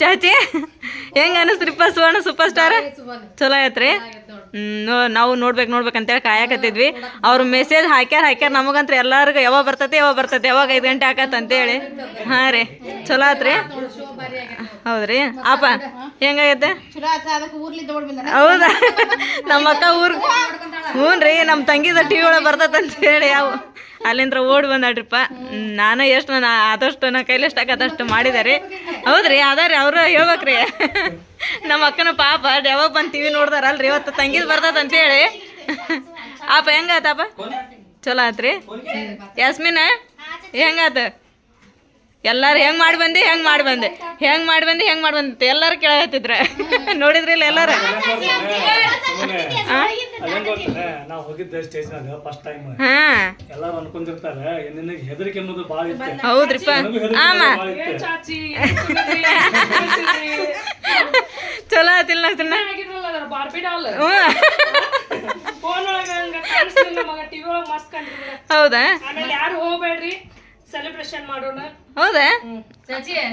ಚಾಚಿ ಹೆಂಗ ಅನಿಸ್ರಿಪ್ಪ ಸುವರ್ಣ super star ಚಲೋ ಐತ್ರಿ ನಾವು ನೋಡ್ಬೇಕು ನೋಡ್ಬೇಕು ಅಂತೇಳಿ ಕಾಯಕತ್ತಿದ್ವಿ. ಅವ್ರು ಮೆಸೇಜ್ ಹಾಕ್ಯಾರ ಹಾಕ್ಯಾರ ನಮಗಂತ್ರ ಎಲ್ಲಾರ್ಗು ಯಾವಾಗ ಬರ್ತೈತಿ ಯಾವಾಗ ಬರ್ತೈತಿ ಯಾವಾಗ ಐದು ಗಂಟೆ ಆಕತ್ ಅಂತೇಳಿ. ಹಾಂ ರೀ ಚಲೋ ಆತ್ರಿ? ಹೌದ್ರಿ? ಅಪ್ಪ ಹೆಂಗಾಗೈತೆ? ಹೌದಾ? ನಮ್ಮ ಅಕ್ಕ ಊರ್ ಹ್ಞೂ ರೀ ನಮ್ಮ ತಂಗಿದ ಟಿ ವಿ ಒಳಗೆ ಬರ್ತೈತೆ ಅಂತ ಹೇಳಿ ಯಾವ ಅಲ್ಲಿಂದ ಓಡಿ ಬಂದಾಡ್ರಿಪ್ಪ ನಾನು ಎಷ್ಟು ನಾನು ಆದಷ್ಟು ನನ್ನ ಕೈಲಿ ಎಷ್ಟಾಗತ್ತಷ್ಟು ಮಾಡಿದಾರೆ. ಹೌದ್ರಿ ಅದಾರಿ ಅವರು ಹೇಳ್ಬೇಕ್ರಿ ನಮ್ಮ ಅಕ್ಕನ ಪಾಪ, ಯಾವಾಗ ಬಂದು ಟಿವಿ ನೋಡ್ದಾರಲ್ರಿ, ಇವತ್ತು ತಂಗಿದ್ ಬರ್ತದ ಅಂತ ಹೇಳಿ ಆಪ ಹೆಂಗಾತಪ್ಪ? ಚಲೋ ಆತ್ರಿ? ಯಾಸ್ಮಿನ? ಹೆಂಗಾತ? ಎಲ್ಲಾರು ಹೆಂಗ್ ಮಾಡಿ ಬಂದಿ ಹೆಂಗ್ ಮಾಡಿ ಬಂದೆ ಹೆಂಗ್ ಮಾಡಿ ಬಂದಿ ಹೆಂಗ್ ಮಾಡಿ ಬಂದೆ ಎಲ್ಲಾರು ಕೇಳತ್ತಿದ್ರ ನೋಡಿದ್ರಿಲ್ಲ ಎಲ್ಲಾರು ಎಲ್ಲಾರ ನಾವು ಹೋಗಿದ್ದೆ ಸ್ಟೇಷನ್ ಫಸ್ಟ್ ಟೈಮ್ ಹಾ ಎಲ್ಲಾರು ಅನ್ಕೊಂಡಿರ್ತಾರೆ ನಿನಗೆ ಹೆದರಿಕೆ ಅನ್ನೋದು ಭಾಳ ಇತ್ತು ಹೌದ್ರಿಪ್ಪ ಆಮ ಚಲೋ ಆತಿಲ್ಲ ಹೌದಾ ಯಾರು ಹೋಗ್ಬೇಡ್ರಿ ಸೆಲೆಬ್ರೇಷನ್ ಮಾಡೋಣ ಹೌದಾ?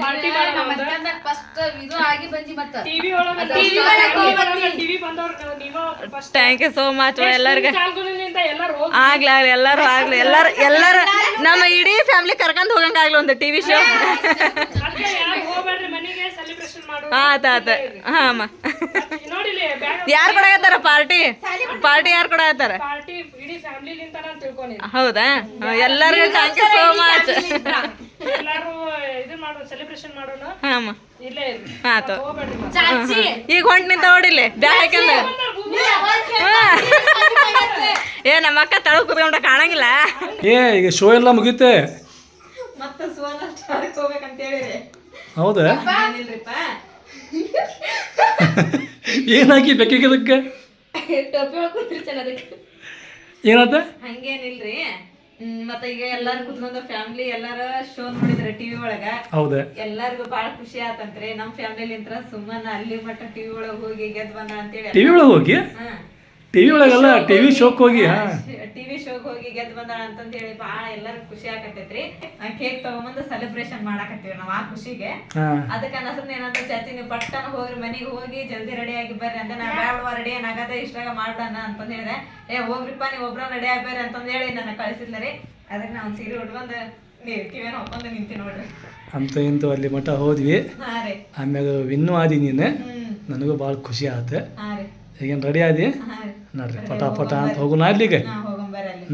ಪಾರ್ಟಿ ಮಾಡೋಣ ಫಸ್ಟ್ ಇದು ಆಗಿ ಬಂದಿ ಮತ್ತ. ಟಿವಿ ಒಳಗ ಟಿವಿ ಬಂದವ್ರ ನೀವ first thank you so much ಎಲ್ಲರಿಗೂ. ಆಗ್ಲಿ ಆಗ್ಲಿ ಎಲ್ಲರೂ ಆಗ್ಲಿ. ಎಲ್ಲಾರು ಎಲ್ಲರೂ ನಮ್ಮ ಇಡೀ ಫ್ಯಾಮಿಲಿ ಕರ್ಕೊಂಡು ಹೋಗಂಗಾಗ್ಲಿ ಒಂದು ಟಿವಿ ಶೋ ಆತ ಆತ. ಹಾ ಅಮ್ಮ. ಯಾರು ಕೊಡಕತ್ತಾರ ಪಾರ್ಟಿ? ಪಾರ್ಟಿ ಯಾರು ಕೊಡಕತ್ತಾರ ಪಾರ್ಟಿ ಇಡೀ ಫ್ಯಾಮಿಲಿ ನಿಂತ ನಾನು ತಿಳ್ಕೊಂಡಿನಿ. ಹೌದಾ? ಎಲ್ಲರಿಗೂ ಥ್ಯಾಂಕ್ ಯು ಸೋ ಮಚ್ ಎಲ್ಲಾರು ಇದು ಮಾಡೋಣ ಸೆಲೆಬ್ರೇಷನ್ ಮಾಡೋಣ. ಹಾ ಅಮ್ಮ. ಇಲ್ಲೇ ಇರ್ರಿ ಆತು. ಹೋಗ್ಬೇಡ್ರಿ ಮತ್ತೆ. ಈಗ ಹೊಂಟ್ ನಿಂತ ಓಡಿಲ್ಲ ಬ್ಯಾಕಂದ್ರೆ ಏ ನಮ್ಮ ಅಕ್ಕ ತಳ ಕುತ್ಕೊಂಡ ಕಾಣಂಗಿಲ್ಲ. ಏ ಈಗ ಶೋ ಎಲ್ಲ ಮುಗಿತೆ. ಮತ್ತೆ ಸುವರ್ಣ ಸ್ಟಾರ್ಕ್ ಹೋಗ್ಬೇಕಂತ ಹೇಳಿರಿ. ಹೌದಾ? ಏನಾಗಿ ಬೆಕ್ಕಿಗೆ ಟೊಪ್ಪಿ ಅದಕ್ಕೆ. ಏನಾತ? ಹಂಗೇನಿಲ್ರಿ. ಮತ್ತೆ ಈಗ ಎಲ್ಲಾರು ಕುತ್ಕೊಂಡು ಫ್ಯಾಮಿಲಿ ಎಲ್ಲಾರ ಶೋ ನೋಡಿದ್ರೆ ಟಿವಿ ಒಳಗ. ಹೌದ. ಎಲ್ಲಾರ್ಗು ಬಾಳ ಖುಷಿ ಆತಂತ್ರಿ. ನಮ್ ಫ್ಯಾಮಿಲಿ ಸುಮ್ಮನ ಅಲ್ಲಿ ಮಟ್ಟ ಟಿವಿ ಒಳಗ ಹೋಗಿ ಗೆದ್ ಬಂದ ಅಂತೇಳಿ ಟಿವಿ ಒಳಗ ಹೋಗಿ? ಟಿವಿ ಒಳಗಲ್ಲ ಟಿವಿ ಶೋಕ್ ಹೋಗಿ ಹಾ ಟಿವಿ ಶೋಕ್ ಹೋಗಿ ಗೆದ್ದು ಬಂದಾಳ ಅಂತಂದ ಹೇಳಿ ಬಾಳ ಎಲ್ಲರೂ ಖುಷಿ ಆಕತೈತ್ರಿ ಕೇಕ್ ತಗೊಂಬಂದು ಸೆಲೆಬ್ರೇಷನ್ ಮಾಡಾಕತ್ತೀವಿ ನಾವ್ ಆ ಖುಷಿಗೆ. ಅದಕ್ಕೆ ಅನಸದ್ ಏನಂತ ಚಾಚಿ ನೀವು ಪಟ್ಟನ ಹೋಗ್ರಿ ಮನೆಗೆ ಹೋಗಿ ಜಲ್ದಿ ರೆಡಿ ಆಗಿ ಬರ್ರಿ ಅಂತ ನಾ ಬ್ಯಾಡವಾ ರೆಡಿ ಏನಾಗದ ಇಷ್ಟಾಗ ಮಾಡೋಣ ಅಂತಂದ ಹೇಳಿದೆ. ಏ ಹೋಗ್ರಿಪ್ಪ ನೀವು ಒಬ್ರ ರೆಡಿ ಆಗ್ಬೇರಿ ಅಂತಂದ ಹೇಳಿ ನನ್ನ ಕಳಿಸಿದ್ಲರಿ. ಅದಕ್ಕೆ ನಾವು ಸೀರೆ ಉಟ್ಕೊಂಡು ನೀವು ಕಿವೇನ ಹೊಕ್ಕೊಂಡು ನಿಂತಿ ನೋಡ್ರಿ. ಅಂತ ಇಂತ ಅಲ್ಲಿ ಮಠ ಹೋದ್ವಿ. ಆಮ್ಯಾಗ ವಿನ್ನು ಆದಿ ನೀನು. ನನಗೂ ಭಾಳ ಖುಷಿ ಆತ. ಈಗೇನು ರೆಡಿ ಆದಿ? ನೋಡ್ರಿ ಪಟ ಪಟ ಅಂತ ಹೋಗೋಣ ಅಲ್ಲಿಗೆ.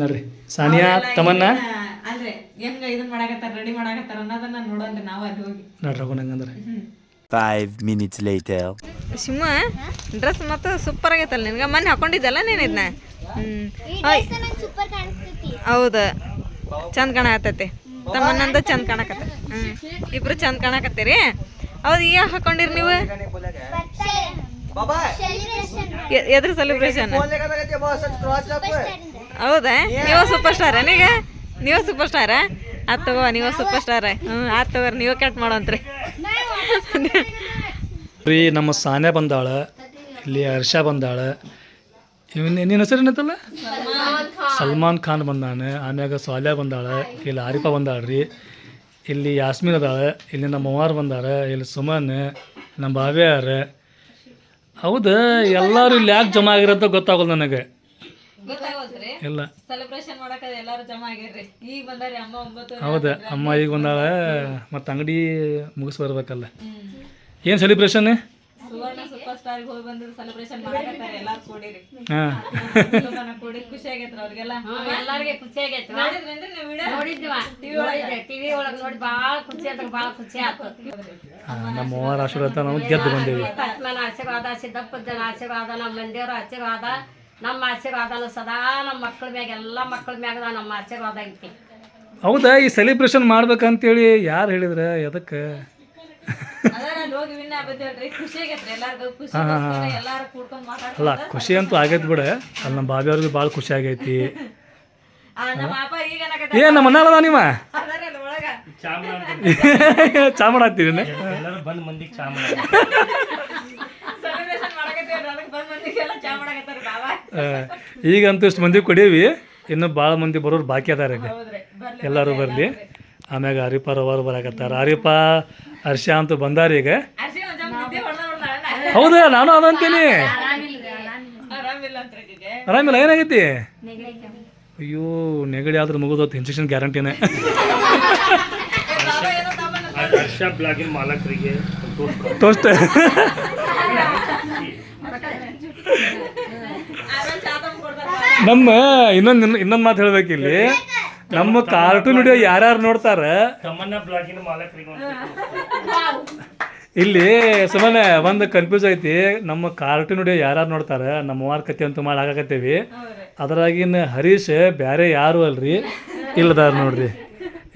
ನೋಡ್ರಿ ಸಾನಿಯಾ ತಮನ್ನ? ನೋಡ್ರಿ ಅಂದ್ರೆ ಹೆಂಗ ಇದನ್ ಮಾಡಾಕತ್ತಾರ ರೆಡಿ ಮಾಡಾಕತ್ತಾರ ಅನ್ನೋದನ್ನ ನೋಡೋಣ್ರಿ ನಾವು ಅಲ್ಲಿ ಹೋಗಿ. ನಡ್ರಿ ಹೋಗೋಣ ಹಂಗಂದ್ರೆ. Five minutes later. Shiva dress ಮತ್ತು ಸೂಪರ್ ಆಗೈತಲ್ಲ ನಿನ್ಗೆ? ಮೊನ್ನೆ ಹಾಕೊಂಡಿದ್ದಲ್ಲ ನೀನು ಇದನ್ನ ಹೌದು. ಚಂದ ಕಾಣಕತ್ತೈತಿ. ತಮ್ಮನ್ನಂದ ಚಂದ ಕಾಣಕತ್ತ. ಹ್ಞೂ ಇಬ್ರು ಚಂದ ಕಾಣಕತ್ತೀರಿ? ಹೌದು ಈಗ ಹಾಕೊಂಡಿರಿ ನೀವು? ಎದ್ರ ಸೆಲೆಬ್ರೇಷನ್ ಹೌದಾ? ನೀವು ಸೂಪರ್ ಸ್ಟಾರ ನೀಗ ನೀವು ಸೂಪರ್ ಸ್ಟಾರ ಆತ್ ತಗೋ ನೀವು ಸೂಪರ್ ಸ್ಟಾರ ಹ್ಞೂ ಆತ್ ತಗೋರಿ ನೀವು ಕಟ್ ಮಾಡೋಂತ್ರಿ ರೀ ನಮ್ಮ ಸಾನ್ಯಾ ಬಂದಾಳ ಇಲ್ಲಿ ಹರ್ಷ ಬಂದಾಳ. ಇವನ್ ನಿನ್ನ ಹೆಸರು ಏನತ್ತಲ್ಲ? ಸಲ್ಮಾನ್ ಖಾನ್ ಬಂದಾನೆ ಆಮ್ಯಾಗ ಸಾಲ್ಯ ಬಂದಾಳ ಇಲ್ಲಿ ಆರಿಫಾ ಬಂದಾಳ್ರಿ ಇಲ್ಲಿ ಯಾಸ್ಮಿನ್ ಅದಾಳ ಇಲ್ಲಿ ನಮ್ಮ ಅವ್ವಾರು ಬಂದಾರ ಇಲ್ಲಿ ಸುಮನ್ ನಮ್ಮ ಬಾವ್ಯಾರ ಹೌದು ಎಲ್ಲರೂ ಇಲ್ಲಿ ಯಾಕೆ ಜಮಾ ಆಗಿರೋಂತ ಗೊತ್ತಾಗಲ್ಲ ನನಗೆ. ಗೊತ್ತಾಗೋದ್ರಿ ಇಲ್ಲ. ಸೆಲೆಬ್ರೇಷನ್ ಮಾಡಕ ಎಲ್ಲಾರು ಜಮಾ ಆಗಿರ್ರಿ. ಈಗ ಬಂದಾರಿ ಅಮ್ಮ ಒಂಬತ್ತು ಹೌದು ಅಮ್ಮ ಈಗ ಬಂದಾಳ ಮತ್ತು ಅಂಗಡಿ ಮುಗಿಸ್ ಬರ್ಬೇಕಲ್ಲ ಏನು ಸೆಲಿಬ್ರೇಷನ್ ಸೂಪರ್ ಹೋಗಿ ಬಂದು ಸೆಲೆಬ್ರೇಷನ್ ಮಾಡಕತ್ತಾರ ಎಲ್ಲಾರು ಕೂಡಿರಿ. ಹಾಂ. ಸುವರ್ಣ ಕೂಡಿ ಖುಷಿ ಆಗೈತ್ರ ಅವ್ರಿಗೆಲ್ಲ. ಎಲ್ಲಾರ್ಗೆ ಖುಷಿ ಆಗೈತಿ. ನೋಡಿದ್ರೇನ್ರಿ ನೀವು ವಿಡಿಯೋ? ನೋಡಿದ್ವ? ಒಳಗೆ. ಟಿವಿ ಒಳಗೆ ನೋಡಿ ಭಾಳ ಖುಷಿ ಆಯ್ತು ಭಾಳ ಖುಷಿ ಆಯ್ತು ನಮ್ಮ ಅವ್ವಾರ ಆಶೀರ್ವಾದ ನಾವು ಗೆದ್ದು ಬಂದೀವಿ. ನನ್ನ ಆಶೀರ್ವಾದ ಸಿದ್ದಪ್ಪನ ಆಶೀರ್ವಾದ ನಮ್ಮ ಮಂದಿಯವರ ಆಶೀರ್ವಾದ ನಮ್ಮ ಆಶೀರ್ವಾದನು ಸದಾ ನಮ್ಮ ಮಕ್ಕಳ ಮ್ಯಾಗ ಎಲ್ಲ ಮಕ್ಕಳ ಮ್ಯಾಗ ನಮ್ಮ ಆಶೀರ್ವಾದ ಐತಿ. ಹೌದಾ ಈ ಸೆಲೆಬ್ರೇಷನ್ ಮಾಡ್ಬೇಕಂತೇಳಿ ಯಾರು ಹೇಳಿದ್ರ ಎದಕ್ಕೆ? ಹೋಗಿ ವಿನ್ ಆಗ್ಬೇಕಲ್ರಿ ಖುಷಿ ಆಗೈತ್ರಿ ಎಲ್ಲಾರ್ಗು. ಖುಷಿ ಎಲ್ಲಾರು ಕೂಡ್ಕೊಂಡ್ ಮಾತಾಡ್ಕೊಂಡ್ ಅಲ್ಲ ಖುಷಿ ಅಂತೂ ಆಗೈತೆ ಬಿಡ. ಅಲ್ಲಿ ನಮ್ಮ ಬಾಬಿಯವ್ರಿಗೆ ಭಾಳ ಖುಷಿ ಆಗೈತಿ. ಆ, ನಮ್ಮ ಅಪ್ಪ ಈಗ ಏ ನಮ್ಮ ಅಣ್ಣಾಳದ ನೀವ? ಅದಾರಿ ಅಲ್ಲಿ ಒಳಗ. ಚಾ ಮಾಡತ್ತೀರಿ ಎಲ್ಲರೂ ಬಂದ್ ಮಂದಿಗೆ ಚಾ ಸೆಲೆಬ್ರೇಷನ್ ಮಾಡಕತ್ತೀವಿ ಅದಕ್ಕೆ ಬಂದ್ ಮಂದಿಗೆಲ್ಲ ಚಾ ಮಾಡಕತ್ತಾರ ಬಾಬಾ. ಈಗಂತೂ ಇಷ್ಟು ಮಂದಿ ಕೊಡೀವಿ. ಇನ್ನು ಭಾಳ ಮಂದಿ ಬರೋರು ಬಾಕಿ ಅದಾರ ಈಗ. ಹೌದ್ರಿ ಬರ್ಲಿ. ಎಲ್ಲರೂ ಬರಲಿ. ಆಮ್ಯಾಗ ಹರಿಪಾರ ಅವರು ಬರಾಕತ್ತಾರ. ಹರಿಪ ಹರ್ಷ ಅಂತ ಬಂದಾರ ಈಗ. ಹೌದಾ? ನಾನು ಅದಂತೀನಿ. ಆರಾಮಿಲ್ಲ ಏನಾಗೈತಿ? ಅಯ್ಯೋ ನೆಗಡಿ ಆದ್ರೆ ಮುಗಿದೋತ್ ಇಂಜೆಕ್ಷನ್ ಗ್ಯಾರಂಟಿನೇ ಹರ್ಷ ಬ್ಲಾಗಿನ ಮಾಲಕರಿಗೆ ಟೋಸ್ಟ್ ನಮ್ಮ ಇನ್ನೊಂದು ಇನ್ನೊಂದು ಮಾತು ಹೇಳ್ಬೇಕಿಲ್ಲಿ. ನಮ್ಮ ಕಾರ್ಟೂನ್ ವಿಡಿಯೋ ಯಾರ್ಯಾರು ನೋಡ್ತಾರ? ಇಲ್ಲಿ ಸುಮ್ಮನೆ ಒಂದು ಕನ್ಫ್ಯೂಸ್ ಐತಿ. ನಮ್ಮ ಕಾರ್ಟೂನ್ ವಿಡಿಯೋ ಯಾರ್ಯಾರು ನೋಡ್ತಾರ? ನಮ್ಮ ವಾರ ಕತೆ ಅಂತ ಮಾಡಿ ಹಾಕಾಕತ್ತೇವಿ ಅದ್ರಾಗಿನ ಹರೀಶ್ ಬ್ಯಾರೆ ಯಾರು ಅಲ್ರಿ. ಇಲ್ಲದಾರ ನೋಡ್ರಿ.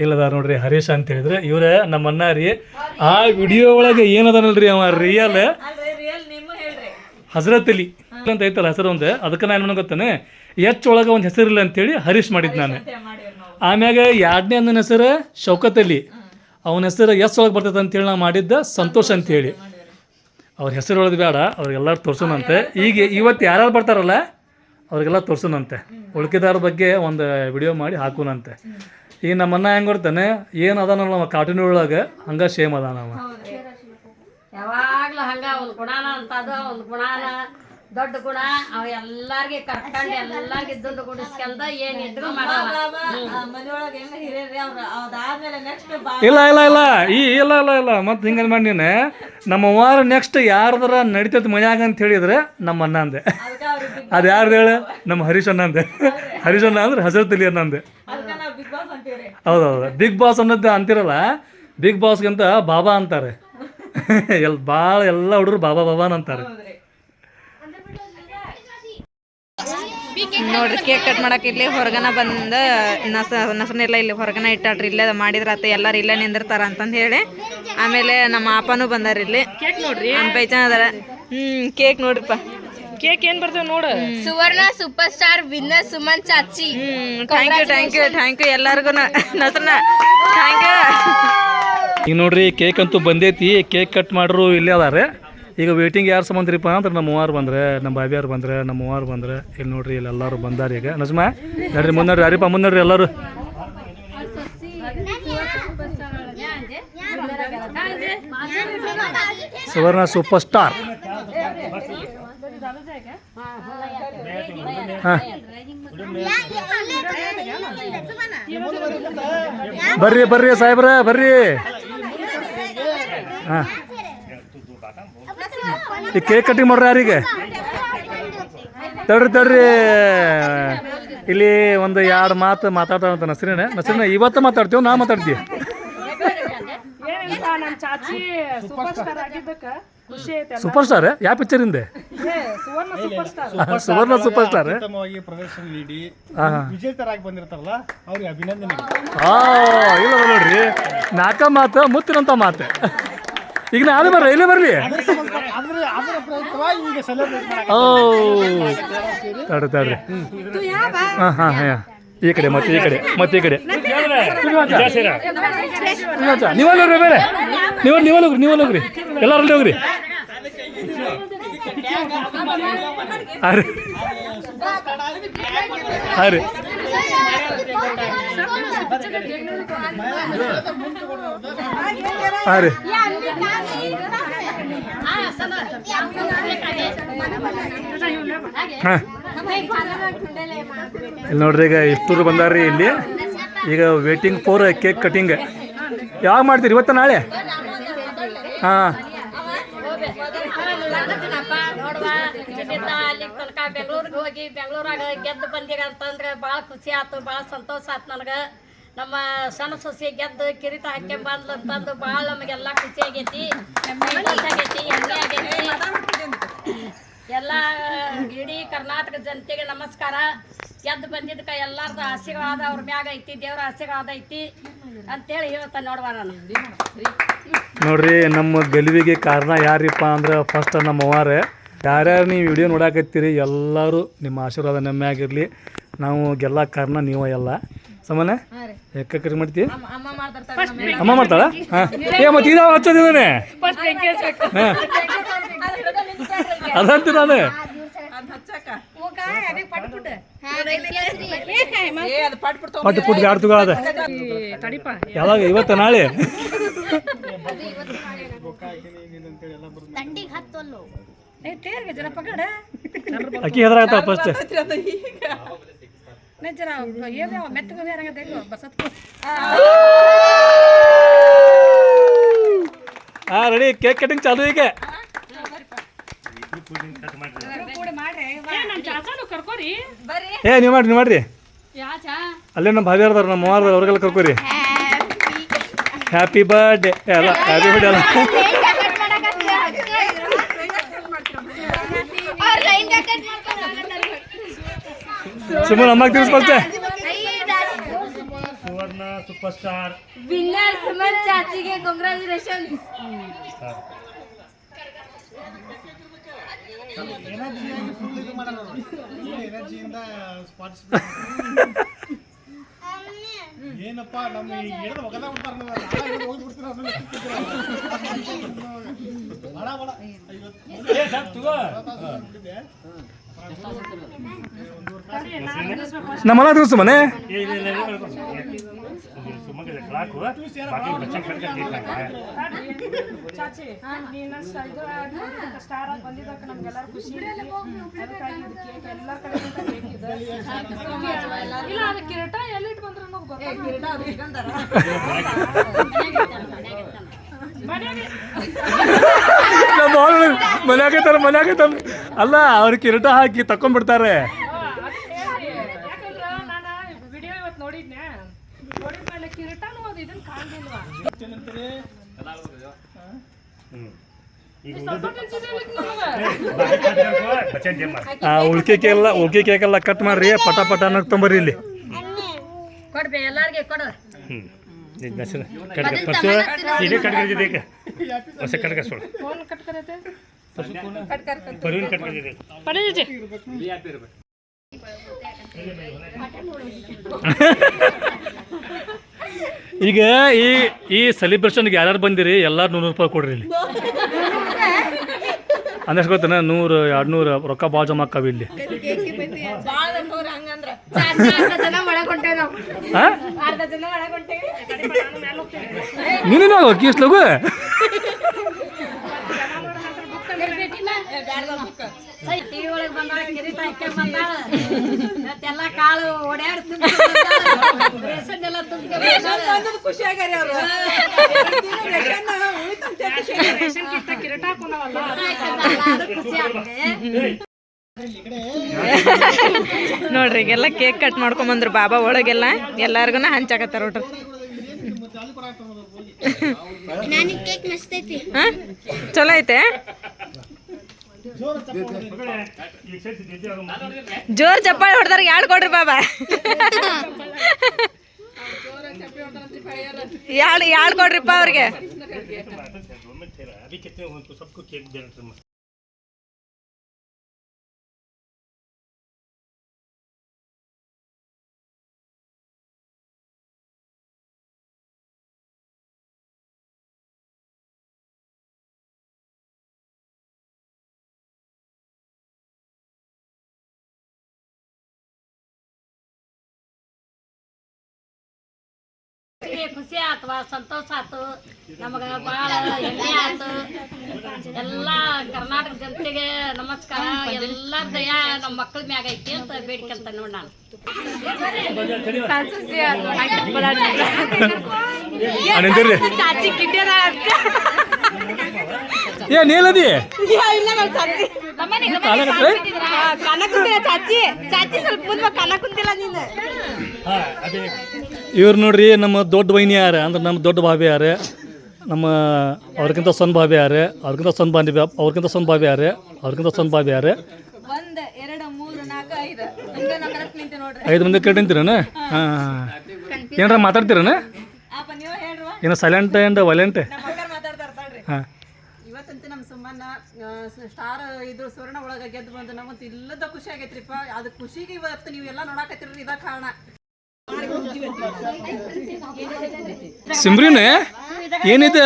ಇಲ್ಲದಾರ ನೋಡ್ರಿ ಹರೀಶ್ ಅಂತ ಹೇಳಿದ್ರೆ ಇವ್ರೆ ನಮ್ಮ ಅಣ್ಣ ರೀ. ಆ ವಿಡಿಯೋ ಒಳಗೆ ಏನದನಲ್ರಿ ಅವ? ರಿಯಲ್ ಹಜರತ್ ಅಲಿ. ಅಂತ ಐತಲ್ಲ ಹೆಸರು ಒಂದು? ಅದಕ್ಕೆ ನಾನು ಏನು ಗೊತ್ತಾನೆ? ಎಚ್ ಒಳಗೆ ಒಂದು ಹೆಸರಿಲ್ಲ ಅಂತೇಳಿ ಹರೀಶ್ ಮಾಡಿದ್ದು ನಾನು. ಆಮ್ಯಾಗ ಎರಡನೇ ನನ್ನ ಹೆಸರು ಶೌಕತ್ ಅಲಿ ಅವನ ಹೆಸರು ಎಸ್ ಒಳಗೆ ಬರ್ತೈತೆ ಅಂತೇಳಿ ನಾವು ಮಾಡಿದ್ದ ಸಂತೋಷ್ ಅಂತೇಳಿ ಅವ್ರ ಹೆಸರು ಒಳಗೆ ಬೇಡ, ಅವ್ರಿಗೆಲ್ಲರೂ ತೋರ್ಸೋಣಂತೆ. ಈಗ ಇವತ್ತು ಯಾರ್ಯಾರು ಬರ್ತಾರಲ್ಲ ಅವ್ರಿಗೆಲ್ಲ ತೋರ್ಸೋಣಂತೆ. ಉಳ್ಕಿದಾರ ಬಗ್ಗೆ ಒಂದು ವಿಡಿಯೋ ಮಾಡಿ ಹಾಕೋಣಂತೆ. ಈಗ ನಮ್ಮ ಅಣ್ಣ ಹೆಂಗೆ ಕೊಡ್ತಾನೆ ಏನು ಅದಾನಲ್ಲ ನಮ್ಮ ಕಾರ್ಟೂನ್ ಒಳಗೆ, ಹಂಗೆ ಸೇಮ್ ಅದಾನ ನಾವು ಯಾವಾಗ್ಲೂ ಹಂಗ ಗುಣಾನ ಅಂತದ ಒಂದು ಗುಣಾನ. ದೊಡ್ಡ ಗುಣ ಅವ ಎಲ್ಲಾರ್ಗೆ ಕರ್ಕೊಂಡು ಎಲ್ಲಾರ್ಗೆ ದುಡ್ಡು ಗುಡಿಸ್ಕೊಂಡ ಏನ್ ಇದ್ರು ಇಲ್ಲ ಇಲ್ಲ ಇಲ್ಲ. ಈ ಇಲ್ಲ ಇಲ್ಲ ಇಲ್ಲ. ಮತ್ತೆ ಹಿಂಗ ಮಾಡಿ ನೀನು ನಮ್ಮ ವಾರ ನೆಕ್ಸ್ಟ್ ಯಾರ್ದಾರ ನಡಿತೈತೆ ಮನ್ಯಾಗ ಅಂತ ಹೇಳಿದ್ರೆ ನಮ್ಮ ಅಣ್ಣ ಅಂದೆ. ಅದು ಯಾರ್ದು ಹೇಳು? ನಮ್ಮ ಹರೀಶ್ ಅಣ್ಣ ಅಂದೆ. ಹರೀಶ್ ಅಣ್ಣ ಅಂದ್ರೆ ಹಸಿರು ತಲಿ ಅಣ್ಣ ಅಂದೆ ಹೌದೌದು. ಬಿಗ್ ಬಾಸ್ ಅನ್ನೋದು ಅಂತಿರಲ್ಲ ಬಿಗ್ ಬಾಸ್ಗಿಂತ ಬಾಬಾ ಅಂತಾರೆ. ಎಲ್ ಭಾಳ ಎಲ್ಲ ಹುಡುಗರು ಬಾಬಾ ಬಾಬಾ ಅಂತಾರೆ. ನೋಡ್ರಿ ಕೇಕ್ ಕಟ್ ಮಾಡಕ್ಕೆ ಇಲ್ಲಿ ಹೊರಗನ ಬಂದ ನಸ ನಸನೆಲ್ಲ ಇಲ್ಲಿ ಹೊರಗನ ಇಟ್ಟಾಡ್ರಿ ಇಲ್ಲೇ ಮಾಡಿದ್ರ ಆತ ಎಲ್ಲಾರು ಇಲ್ಲೇ ನಿಂದಿರ್ತಾರ ಅಂತಂದು ಹೇಳಿ. ಆಮೇಲೆ ನಮ್ಮ ಅಪ್ಪನೂ ಬಂದಾರ ಇಲ್ಲಿ. ಕೇಕ್ ನೋಡ್ರಿ. ಪೈಚಾನ ಅದಾರ. ಹ್ಮ್ ಕೇಕ್ ನೋಡ್ರಿಪ್ಪ. ಕೇಕ್ ಏನ್ ಬರ್ತೇವೆ ನೋಡು? Suvarna super star winner Suman ಚಾಚಿ. ಹ್ಮ್ thank you thank you thank you ಎಲ್ಲರಿಗೂ ನಸನ ಥ್ಯಾಂಕ್ ಯು ಈಗ ನೋಡ್ರಿ ಕೇಕ್ ಅಂತೂ ಬಂದೈತಿ ಕೇಕ್ ಕಟ್ ಮಾಡ್ರು ಇಲ್ಲೇ ಅದಾರೆ. ಈಗ ವೇಟಿಂಗ್ ಯಾರು ಸಂಬಂಧ್ರಿಪ್ಪ ಅಂದ್ರೆ ನಮ್ಮ ಮೂವಾರು ಬಂದ್ರೆ, ನಮ್ಮ ಬಾಬಿಯಾರು ಬಂದ್ರೆ, ನಮ್ಮ ಮೂವಾರು ಬಂದ್ರೆ. ಇಲ್ಲಿ ನೋಡ್ರಿ ಇಲ್ಲಿ ಎಲ್ಲರೂ ಬಂದಾರ ಈಗ. ನಜ್ಮಾ, ನಡ್ರಿ ಮುಂದೆ ನಡ್ರಿ ಅರಿಪ ಮುಂದೆ ಎಲ್ಲರೂ. ಸುವರ್ಣ ಸೂಪರ್ ಸ್ಟಾರ್ ಬರ್ರಿ ಬರ್ರಿ ಸಾಹೇಬ್ರ, ಬರ್ರಿ. ಹಾಂ. ಈ ಕೇಕ್ ಕಟಿಂಗ್ ಮಾಡ್ರಿ ಯಾರಿಗೆ? ತಡ್ರಿ ತಡ್ರಿ. ಇಲ್ಲಿ ಒಂದು ಎರಡು ಮಾತು ಮಾತಾಡ್ತಾರಂತ ನಸ್ರಿನ. ನಸ್ರಿನ ಇವತ್ತು ಮಾತಾಡ್ತೀವಿ ನಾ ಮಾತಾಡ್ತೀವಿ ಸೂಪರ್ ಸ್ಟಾರ್ ಆಗಿದ್ದಕ್ಕ ಖುಷಿ ಐತೆ ಸೂಪರ್ ಸ್ಟಾರ್ ಯಾವ ಪಿಕ್ಚರ್ ಹಿಂದೆ? ಸುವರ್ಣ ಸೂಪರ್ ಸ್ಟಾರ್ ಪ್ರದರ್ಶನ ನೀಡಿ ವಿಜೇತರಾಗಿ ಬಂದಿರ್ತಾರಲ್ಲ ಅವ್ರಿಗೆ ಅಭಿನಂದನೆ ಆ ಇಲ್ಲ ನೋಡ್ರಿ. ನಾಲ್ಕ ಮಾತು ಮುತ್ತಿನಂತ ಮಾತು. ಈಗ ನಾನು ಬರ್ರಿ ಇಲ್ಲೇ ಬರ್ರಿ ಅಂದ್ರೆ ಅದರ ಪ್ರಯುಕ್ತವಾಗಿ ಈಗ ಸೆಲೆಬ್ರೇಟ್ ಮಾಡಕ್ಕೆ ಓ ತಡ್ರಿ ತಡ್ರಿ. ಹಾಂ ಹಾಂ ಹಾಂ. ಈ ಕಡೆ ಮತ್ತೆ, ಈ ಕಡೆ, ಮತ್ತೆ ಈ ಕಡೆ. ನೀವಲ್ಲಿ ಹೋಗ್ರಿ ಬೇರೆ. ನೀವು ನೀವಲ್ಲಿ ಹೋಗ್ರಿ ನೀವಲ್ಲಿ ಹೋಗ್ರಿ. ಎಲ್ಲರಲ್ಲಿ ಹೋಗ್ರಿ. ಅರೆ. ಅರೆ ರೀ. ಹಾಂ ಇಲ್ಲಿ ನೋಡ್ರಿ ಈಗ ಇಷ್ಟೂರು ಬಂದಾರ್ರಿ ಇಲ್ಲಿ. ಈಗ ವೇಟಿಂಗ್ ಫೋರ್ ಕೇಕ್ ಕಟಿಂಗ್ ಯಾವಾಗ ಮಾಡ್ತೀರಿ? ಇವತ್ತ ನಾಳೆ? ಹಾಂ. ನೋಡುವ ಇಲ್ಲಿಂದ ಅಲ್ಲಿ ತನಕ ಬೆಂಗಳೂರಿಗೆ ಹೋಗಿ ಬೆಂಗಳೂರಾಗ ಗೆದ್ದು ಬಂದಿರ ಅಂತಂದ್ರೆ ಭಾಳ ಖುಷಿ ಆಯ್ತು ಭಾಳ ಸಂತೋಷ ಆಯ್ತು ನನಗೆ ನಮ್ಮ ಸಣ್ಣ ಸೊಸೆ ಗೆದ್ದು ಕಿರೀಟ ಹಾಕಿ ಬಂದ್ಲು ಅಂತಂದು ಭಾಳ ನಮಗೆಲ್ಲ ಖುಷಿ ಆಗೈತಿ ಎಲ್ಲ ಇಡೀ ಕರ್ನಾಟಕ ಜನತೆಗೆ ನಮಸ್ಕಾರ. ಗೆದ್ದು ಬಂದಿದ್ದಕ್ಕೆ ಎಲ್ಲಾರ್ದು ಆಶೀರ್ವಾದ ಅವ್ರ ಮ್ಯಾಗ ಐತಿ ದೇವ್ರ ಆಶೀರ್ವಾದ ಐತಿ ಅಂತೇಳಿ ಹೇಳ್ತಾನೆ ನೋಡುವ ನಾನು ನೋಡ್ರಿ ನಮ್ಮ ಗೆಲುವಿಗೆ ಕಾರಣ ಯಾರಿಪ್ಪ ಅಂದ್ರೆ ಫಸ್ಟ್ ನಮ್ಮ ಅವ್ವಾರೆ ಯಾರ್ಯಾರು ನೀವು ವಿಡಿಯೋ ನೋಡಾಕತ್ತೀರಿ ಎಲ್ಲರೂ ನಿಮ್ಮ ಆಶೀರ್ವಾದ ನಮ್ಮ ಆಗಿರಲಿ ನಾವು ಗೆಲ್ಲ ಕಾರಣ ನೀವು ಎಲ್ಲ ಸಮನೆ ಯಾಕೆ ಕರೆ ಮಾಡ್ತಿ ಅಮ್ಮ ಮಾಡ್ತಾಳ ಹಾಂ ಏ ಮತ್ತೆ ಇದಾವ ಹಚ್ಚೋದಿದ್ದಾನೆ ಹಾಂ ಅದಂತ ನಾನು ಪಟ್ ಯಾವಾಗ? ಇವತ್ತು ನಾಳೆ? ಅಕ್ಕಿ ಫಸ್ಟ್ ಹಾ ರೆಡಿ ಕೇಕ್ ಕಟಿಂಗ್ ಚಾಲು ಈಗ ಕರ್ಕೋರಿ? ಏ ನೀವು ಮಾಡ್ರಿ ನೀವು ಮಾಡ್ರಿ. ಅಲ್ಲೇ ನಮ್ಮ ಭಾವಿ ಅದಾರ ನಮ್ಮ ಮಾವಾರ ಅವ್ರಿಗೆಲ್ಲ ಕರ್ಕೋರಿ. ಹ್ಯಾಪಿ ಬರ್ಡೇ ಅಲ್ಲ ಹ್ಯಾಪಿ ಬರ್ಡೇ ಅಲ್ಲ. ಸುಮ್ಮನೆ ಅಮ್ಮಗೆ ತಿಳಿಸ್ಕೊಳ್ತೆ Suvarna super star winner Suman ಚಾಚಿಗೆ congratulation ಎನರ್ಜಿಯಿಂದ ಏನಪ್ಪ ನಮ್ಮ ಹೇಳಿದ್ರೆ ಒಗದ ಬಿಡ್ತಾರೆ ಹೋಗಿ ಬಿಡ್ತೀರ ಬಡ ಬಡ. ನಮ್ಮಲ್ಲ ತಿಳಿಸು ಮನೆ ಮನ್ಯಾಗ ಇಲ್ಲ ಅಲ್ಲ ಅವ್ರ ಕಿರೀಟ ಹಾಕಿ ತಕೊಂಡ್ಬಿಡ್ತಾರೆ ಉಳ್ಕೆ ಕೇಕೆಲ್ಲ ಉಳ್ಕೆ ಕೇಕೆಲ್ಲ ಕಟ್ ಮಾಡ್ರಿ ಪಟ ಪಟ ತೊಂಬರ್ರಿ ಇಲ್ಲಿ. ಕೊಡ್ಬೇ ಎಲ್ಲಾರ್ಗೆ ಕೊಡು ಹ್ಮ್. ಇದು ನಸೀರ್ ಕಟ್ಕ ಈಗ ಈ ಈ ಸೆಲಿಬ್ರೇಷನ್ಗೆ ಯಾರ್ಯಾರು ಬಂದಿರಿ ಎಲ್ಲಾರು ನೂರು ರೂಪಾಯಿ ಕೊಡ್ರಿ ಇಲ್ಲಿ. ಅಂದಷ್ಟು ಗೊತ್ತೇನ? ನೂರು ಎರಡು ನೂರು ರೊಕ್ಕ ಭಾಳ ಜಮಾ ಆಕಾವ ಇಲ್ಲಿ. ನೀನು ಹೋಗಿ ಇಷ್ಟು ಲಗು ಟಿವಿ ಒಳಗೆ ಬಂದಾಳ ಕಿರೀಟ ಹಾಕ್ಕೊಂಡ್ ಬಂದಾಳ. ಇವತ್ತೆಲ್ಲ ಕಾಳು ಓಡ್ಯಾಡ್ ರೇಷನ್ ಎಲ್ಲ ತುಂಬ ಖುಷಿ ಆಗ್ಯಾರ ಅವ್ರು. ರೇಷನ್ ಕಿಟ್ಟ ಕಿರೀಟ ಹಾಕೊಂಡವಲ್ಲ. ಖುಷಿ ಆಗ್ತದೆ. ನೋಡ್ರಿ ಈಗೆಲ್ಲ ಕೇಕ್ ಕಟ್ ಮಾಡ್ಕೊಂಬಂದ್ರು ಬಾಬಾ ಒಳಗೆಲ್ಲ. ಎಲ್ಲಾರ್ಗು ಹಂಚಾಕತ್ತಾರ ನೋಡ್ರಿ ಚಲೋ ಐತೆ? ಜೋರ್ ಚಪ್ಪಾಳಿ ಹೊಡೆದಾರ ಯಾಳ್ ಕೊಡ್ರಿ ಬಾಬಾ ಯಾಳ್ ಯಾಳ್ ಕೊಡ್ರಿಪ್ಪ ಅವ್ರಿಗೆ ಖುಷಿ ಆತವಾ ಸಂತೋಷ ಆತು. ನಮಗ ಬಹಳ ಹೆಮ್ಮೆ ಆತು. ಎಲ್ಲ ಕರ್ನಾಟಕ ಜನತೆಗೆ ನಮಸ್ಕಾರ. ಎಲ್ಲ ದಯ ನಮ್ಮ ಮಕ್ಕಳ ಮ್ಯಾಗ ಐತಿ ಅಂತ ಬೇಡ್ಕೊಂತ ನೋಡ್ ನಾನು. ಅನಿಂದಿರ್ರಿ ಚಾಚಿ ಕಿಟ್ಟಿಯದ ಏ ನೀಲದಿ ಕನ ಕುಂತಿಲ್ಲ ಚಾಚಿ. ಚಾಚಿ ಸ್ವಲ್ಪ ಮುಂದೆ ಕನಕುಂದಿಲ್ಲ ನೀನು. ಇವ್ರು ನೋಡ್ರಿ ನಮ್ಮ ದೊಡ್ಡ ವೈನಿ ಯಾರ ಅಂದ್ರೆ ನಮ್ಮ ದೊಡ್ಡ ಭಾವಿ ಯಾರ ನಮ್ಮ ಅವ್ರಿಗಿಂತ ಸಣ್ಣ ಭಾವಿ ಯಾರ ಅವ್ರಿಗಿಂತ ಸಣ್ಣ ಬಾಂಧಿ ಅವ್ರಿಗಿಂತ ಸಣ್ಣ ಭಾವಿ ಯಾರ ಅವ್ರಿಗಿಂತ ಸಣ್ಣ ಭಾವಿ ಯಾರ? ಐದು. ಕರೆಕ್ಟ್ ಮಂದಿ ಕಡೆ ನಿಂತೀರನ? ಹಾಂ. ಏನಾರ ಮಾತಾಡ್ತೀರನ? ಏನು ಸೈಲೆಂಟ್ ಆ್ಯಂಡ್ ವೈಲೆಂಟ್ ಹಾಂ. ಇವತ್ತಂತೂ ನಮ್ಮ ಸುಮ್ಮನ ಸ್ಟಾರ್ ಇದು ಸುವರ್ಣ ಒಳಗೆ ಗೆದ್ದು ಬಂದು ನಮ್ಮಂತ ಇಲ್ಲದ ಖುಷಿ ಆಗೈತ್ರಿಪ್ಪ. ಅದು ಖುಷಿಗೆ ಇವತ್ತು ನೀವೆಲ್ಲ ನೋಡಾಕತ್ತಿರ್ರಿ ಇದ ಕಾರಣ. ಸಿಮ್ರಿನ್? ಏನಿದೆ?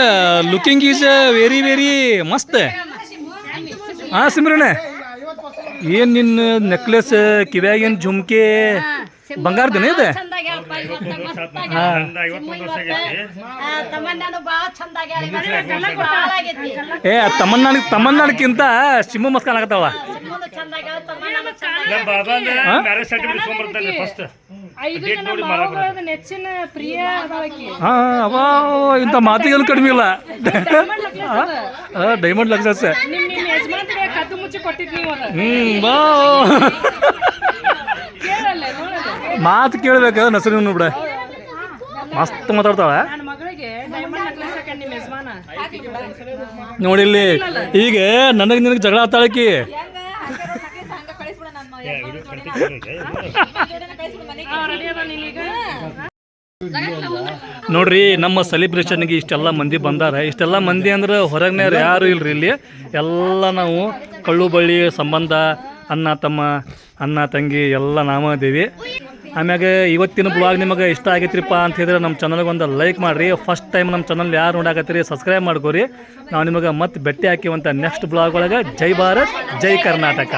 ಲುಕಿಂಗ್ ಈಸ್ ವೆರಿ ವೆರಿ ಮಸ್ತ್ ಹಾಂ ಸಿಮ್ರಿನ್? ಏನ್ ನಿನ್ನ ನೆಕ್ಲೆಸ್ ಕಿವ್ಯಾಗಿನ ಝುಮ್ಕೆ ಬಂಗಾರದೇನೆ ಇದೆ? ಏ ತಮ್ಮನ್ನಾಡಿ ತಮ್ಮನ್ನಾಡ್ಕಿಂತ ಶಿಮ್ಮ ಮಸ್ಕ್ ಕಾಣಕತ್ತಾವ ಹಾಂ ಅವಾ ಇಂಥ ಮಾತಿಗೆಲ್ಲ ಕಡಿಮೆ ಇಲ್ಲ. ಡೈಮಂಡ್ ಲಕ್ಷ ಹ್ಞೂ ಬಾ. ಮಾತು ಕೇಳ್ಬೇಕು ನಸರು ಬಿಡ. ಮಸ್ತ್ ಮಾತಾಡ್ತಾಳೆ. ನೋಡಿಲ್ಲಿ ಈಗ ನನಗೆ ನಿನಗೆ ಜಗಳ ಆತಾಳಕಿ ನೋಡ್ರಿ ನಮ್ಮ ಸೆಲೆಬ್ರೇಷನ್ಗೆ ಇಷ್ಟೆಲ್ಲ ಮಂದಿ ಬಂದಾರ. ಇಷ್ಟೆಲ್ಲ ಮಂದಿ ಅಂದ್ರೆ ಹೊರಗ್ನವ್ರು ಯಾರು ಇಲ್ರಿ ಇಲ್ಲಿ? ಎಲ್ಲ ನಾವು ಕಳ್ಳು ಬಳ್ಳಿ ಸಂಬಂಧ ಅಣ್ಣ ತಮ್ಮ ಅಣ್ಣ ತಂಗಿ ಎಲ್ಲ ನಾಮ ಅದೇವಿ ಆಮ್ಯಾಗ ಇವತ್ತಿನ ಬ್ಲಾಗ್ ನಿಮಗೆ ಇಷ್ಟ ಆಗೈತ್ರಿಪ್ಪ ಅಂತ ಹೇಳಿದ್ರೆ ನಮ್ಮ ಚಾನಲ್ಗೆ ಒಂದು ಲೈಕ್ ಮಾಡಿರಿ. ಫಸ್ಟ್ ಟೈಮ್ ನಮ್ಮ ಚಾನಲ್ ಯಾರು ನೋಡಾಕತ್ತೀರಿ ಸಬ್ಸ್ಕ್ರೈಬ್ ಮಾಡ್ಕೋರಿ. ನಾವು ನಿಮಗೆ ಮತ್ತೆ ಭೇಟಿ ಹಾಕಿವಂಥ ನೆಕ್ಸ್ಟ್ ಬ್ಲಾಗ್ ಒಳಗೆ ಜೈ ಭಾರತ್ ಜೈ ಕರ್ನಾಟಕ.